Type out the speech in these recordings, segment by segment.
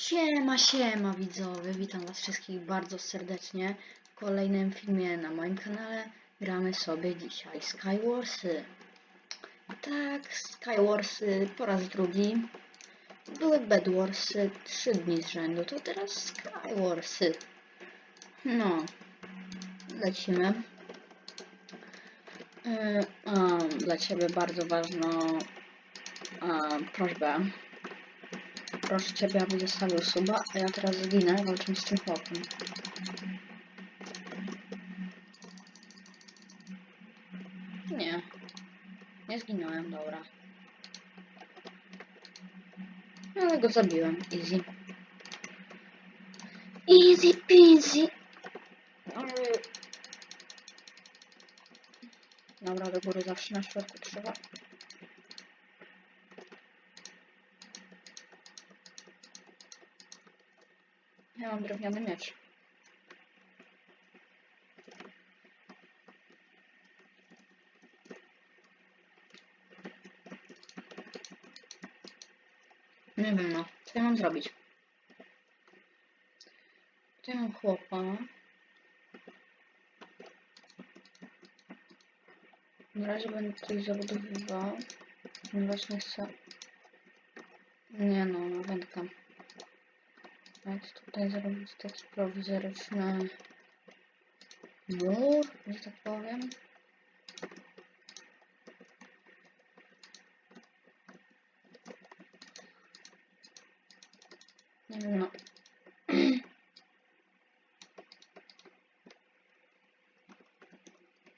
Siema, siema widzowie, witam was wszystkich bardzo serdecznie w kolejnym filmie na moim kanale. Gramy sobie dzisiaj Skywarsy. Tak, Skywarsy po raz drugi. Były Bedwarsy 3 dni z rzędu, to teraz Skywarsy. No, lecimy. Yy, dla ciebie bardzo ważną prośbę. Proszę ciebie, aby zostawił suba, a ja teraz zginę walcząc z tym chłopem. Nie. Nie zginąłem, dobra. Ale go zabiłem, easy. Easy peasy. Dobra, do góry zawsze na środku trzeba. Ja mam drewniany miecz. Nie wiem no, co ja mam zrobić? Ja mam chłopa. Na razie będę coś zabudowywał. Ponieważ nie chcę... Nie no, no wędka. Więc tutaj zrobić taki prowizoryczny mur, że tak powiem. Nie wiem, no.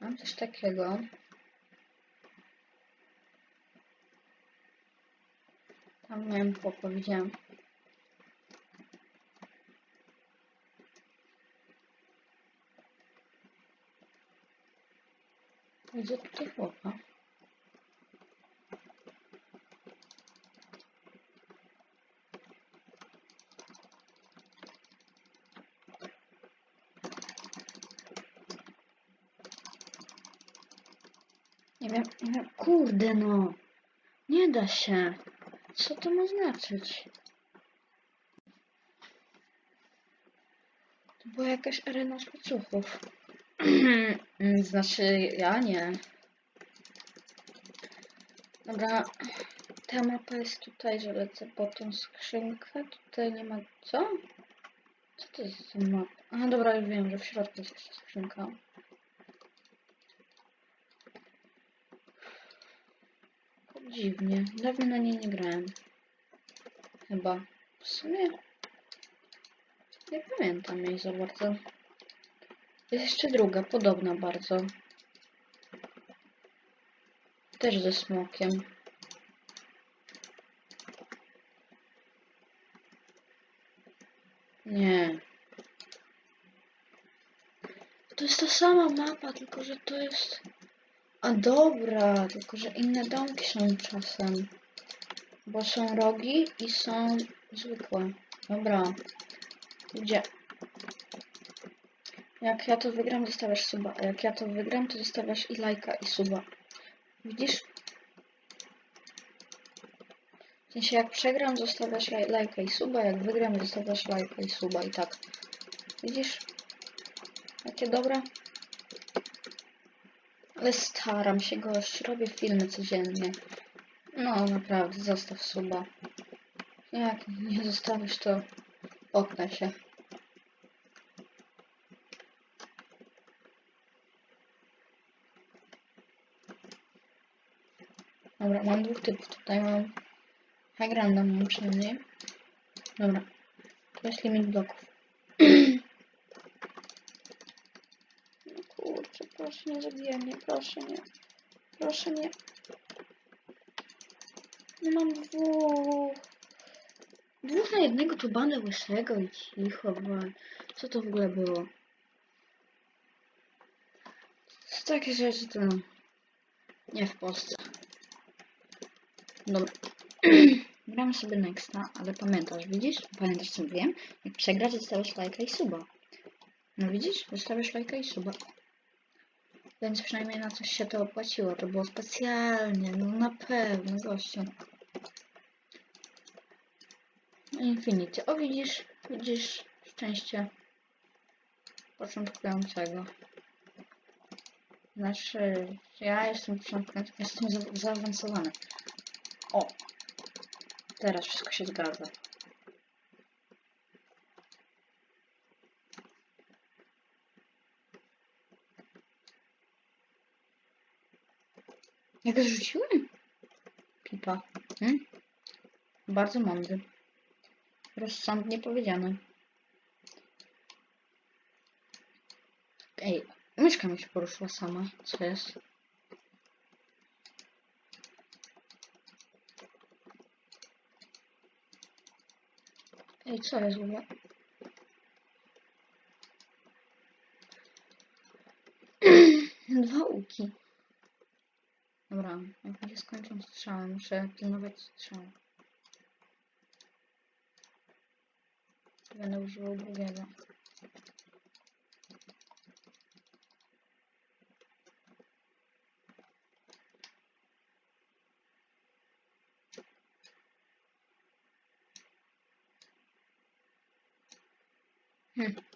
Mam coś takiego. Tam miałem chłopa, widziałem. Widzę tutaj chłopa. Nie wiem, nie wiem. Kurde no. Nie da się. Co to ma znaczyć? To była jakaś arena szpecuchów. znaczy, ja nie. Dobra, ta mapa jest tutaj, że lecę po tą skrzynkę. Tutaj nie ma... Co? Co to jest za mapa? A, dobra, już wiem, że w środku jest jeszcze skrzynka. Dziwnie. Dawno na niej nie grałem. Chyba. W sumie... Nie pamiętam jej za bardzo. Jest jeszcze druga, podobna bardzo. Też ze smokiem. Nie. To jest ta sama mapa, tylko że to jest... A dobra, tylko że inne domki są czasem. Bo są rogi i są zwykłe. Dobra. Gdzie? Jak ja to wygram, zostawiasz suba. A jak ja to wygram, to zostawiasz i lajka, i suba. Widzisz? W sensie jak przegram, zostawiasz laj- lajka i suba, jak wygram, zostawiasz lajka i suba. I tak. Widzisz? Jakie dobre? Ale staram się gość, robię filmy codziennie. No naprawdę, zostaw suba. Jak nie zostawisz, to oknę się. Dobra, mam dwóch typów. Tutaj mam high random mam przynajmniej. Dobra. To jest limit bloków. No kurczę, proszę nie zabijaj mnie, proszę nie. Proszę nie. No mam dwóch. Dwóch na jednego tu bandę łysego i cicho, bo co to w ogóle było? Takie rzeczy to nie w Polsce. Dobra. Gramy sobie nexta, ale pamiętasz, widzisz? Pamiętasz co mówiłem? Jak przegrasz, zostawiasz lajka i suba. No widzisz? Zostawiasz lajka i suba. Więc przynajmniej na coś się to opłaciło. To było specjalnie, no na pewno, gościu. Infinity. O widzisz, widzisz szczęście początkującego. Znaczy, ja jestem początkujący, jestem za- zaawansowany. O! Teraz wszystko się zgadza. Jak zrzuciłem? Pipa. Hmm? Bardzo mądry. Rozsądnie powiedziane. Ej, myszka mi się poruszyła sama. Co jest? Ej, co jest w ogóle? Dwa łuki. Dobra, jak mi się skończą strzały, muszę pilnować strzału. Będę używał drugiego. Hmm.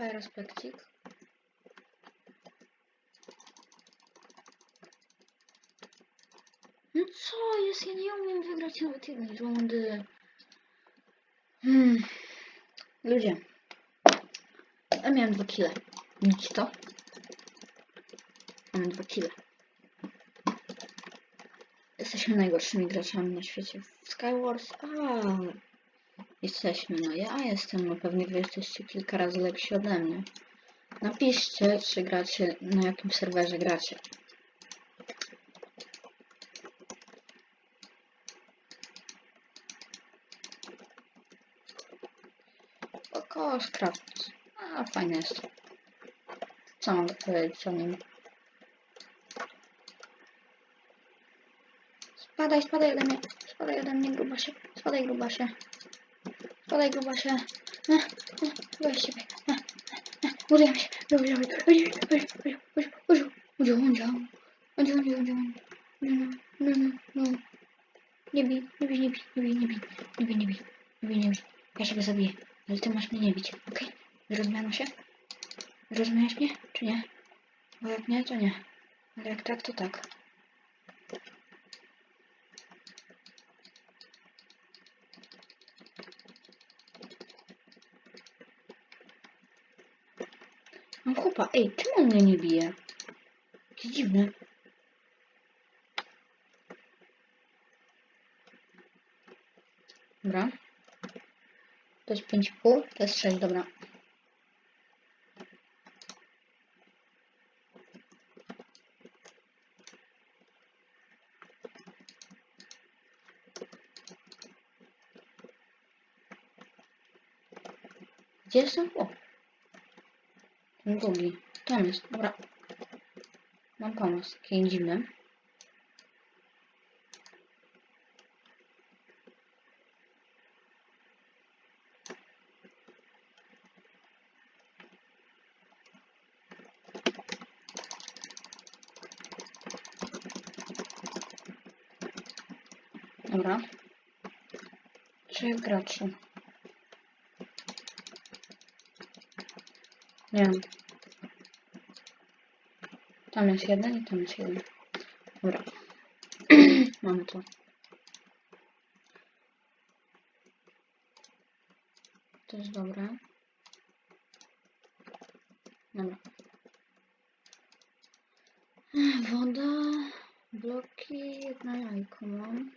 Fire aspekcik. No co jest? Ja nie umiem wygrać nawet jednej rundy. Hmm. Ludzie. Ja miałem dwa kile. Widzicie to? Mam dwa kile. Jesteśmy najgorszymi graczami na świecie w Skywars. A, jesteśmy, no ja jestem, no pewnie wy jesteście kilka razy lepsi ode mnie. Napiszcie, czy gracie, na jakim serwerze gracie. Około Craft. A, fajne jest. Co mogę powiedzieć o nim? Spadaj, spadaj ode mnie. Spadaj ode mnie, grubasie. Spadaj, grubasie. Spadaj, grubasie. E, e, Weź się. Użyjam się. Użyjam się. Użyjam się. Użyjam się. Użyjam się. No, no, no. Nie bij, nie bij, nie bij, nie bij, nie bij. Nie bij, nie bij. Nie bij, nie bij. Ja siebie zabiję. Ale ty masz mnie nie bić, okej? Zrozumiano się? Zrozumiałeś mnie, czy nie? Bo jak nie, to nie. Ale jak tak, to tak. Mam chłopa, ej, czemu on mnie nie bije? Jakieś dziwne. Dobra. To jest 5,5, to jest 6, dobra. Gdzie jest? Drugi. Tam jest, dobra. Mam pomysł, taki dziwny. Dobra. Trzech graczy. Nie wiem. Tam jest jeden i tam jest jeden. Dobra. Mamy to. To jest dobre. Dobra. Woda, bloki, jedno jajko mam.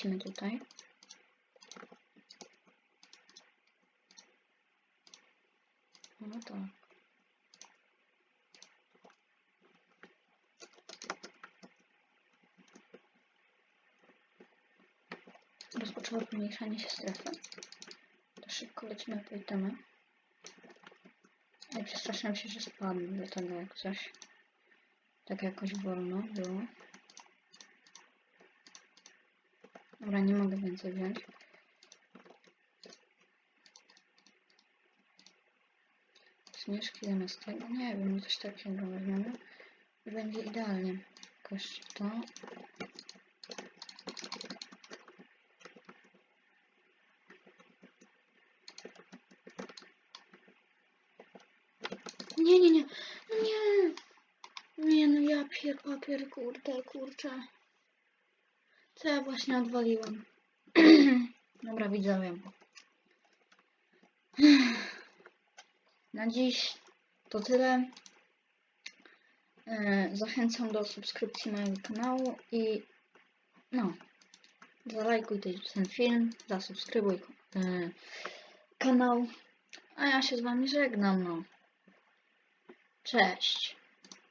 Wrócimy tutaj. No to. Rozpoczęło pomniejszanie się strefy. To szybko lecimy po itemy. Ale przestraszyłam się, że spadłem, dlatego jak coś tak jakoś wolno było. Dobra, nie mogę więcej wziąć. Śnieżki zamiast tego, nie wiem, coś takiego weźmiemy. I będzie idealnie. Jakoś to. Nie, nie, nie. No nie. Nie, no ja pier, papier, kurde, kurczę. Co ja właśnie odwaliłam? Dobra, widzowie. Na dziś to tyle. E, Zachęcam do subskrypcji mojego kanału i no, zalajkuj ten- ten film, zasubskrybuj e, kanał, a ja się z wami żegnam, no. Cześć.